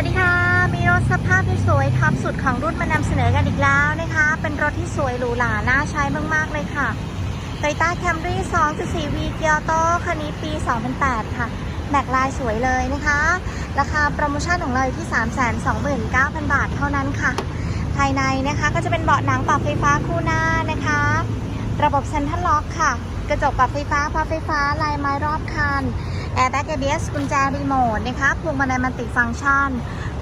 วัสดีค่ะ มีรถสภาพที่สวยท็อปสุดของรุ่นมานำเสนอกันอีกแล้วนะคะ เป็นรถที่สวยหรูหราน่าใช้มาก ๆ เลยค่ะ Toyota Camry 2.4 V เกียร์โตคันนี้ปี 2008 ค่ะแม็กลายสวยเลยนะคะ ราคาโปรโมชั่นของเราอยู่ที่ 329,000 บาทเท่านั้นค่ะ ภายในนะคะก็จะเป็นเบาะหนังปรับไฟฟ้าคู่หน้านะคะ ระบบเซ็นทรัลล็อกค่ะ กระจกปรับไฟฟ้าพับไฟฟ้าลายไม้รอบคัน แอร์แบ็กเอเบสกุญแจรีโมทนะคะพวงมาลัยมันติฟังก์ชัน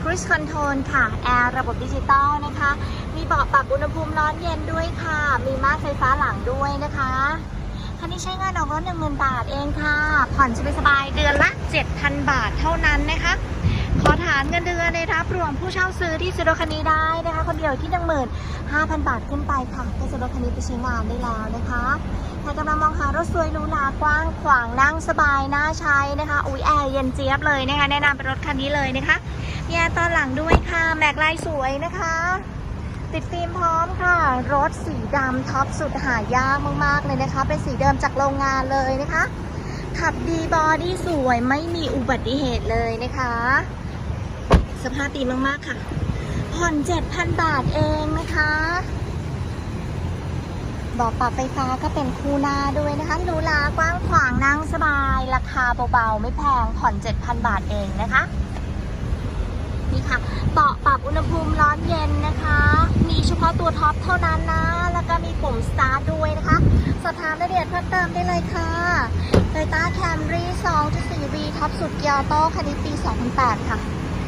ครู i คอนโทรลค่ะ แอร์ระบบดิจิตอลนะคะ มีเบาะปรับอุณหภูมิร้อนเย็นด้วยค่ะ มีม่านไฟฟ้าหลังด้วยนะคะ คันนี้ใช้งานออกรถ1 0,000บาทเองค่ะ ผ่อนสบายๆเดือนละ 7,000 บาทเท่านั้นนะคะานเงินเดือนในรับรวมผู้เช่าซื้อที่ซื้อรถคันนี้ได้นะคะ คนเดียวที่15,000บาทขึ้นไปค่ะก็ซื้อรถคันนี้ไปใช้งานได้แล้วนะคะใครกำลังมองหารถสวยหรูหรากว้างขวางนั่งสบายน่าใช้นะคะอุ้ยแอร์เย็นเจี๊ยบเลยนะคะแนะนำเป็นรถคันนี้เลยนะคะมีแอร์ตอนหลังด้วยค่ะแม็กลายสวยนะคะ ติดฟิล์มพร้อมค่ะ รถสีดำท็อปสุดหายากมากๆเลยนะคะ เป็นสีเดิมจากโรงงานเลยนะคะขับดีบอดี้สวยไม่มีอุบัติเหตุเลยนะคะ สภาพดีมากๆค่ะ ผ่อน 7,000 บาทเองนะคะเบอกปรับไฟฟ้าก็เป็นคู่หน้าด้วยนะคะรูหรากว้างขวางนั่งสบาย ราคาเบาๆ ไม่แพง ผ่อน 7,000 บาทเองนะคะ นี่ค่ะเบาะปรับอุณหภูมิร้อนเย็นนะคะ มีเฉพาะตัวท็อปเท่านั้นนะ แล้วก็มีปุ่มสตาร์ทด้วยนะคะ สอบถามรายละเอียดเพิ่มเติมได้เลยค่ะ Toyota Camry 2.4 V ท็อปสุดเกียร์โต้คันนี้ปี 2008 ค่ะ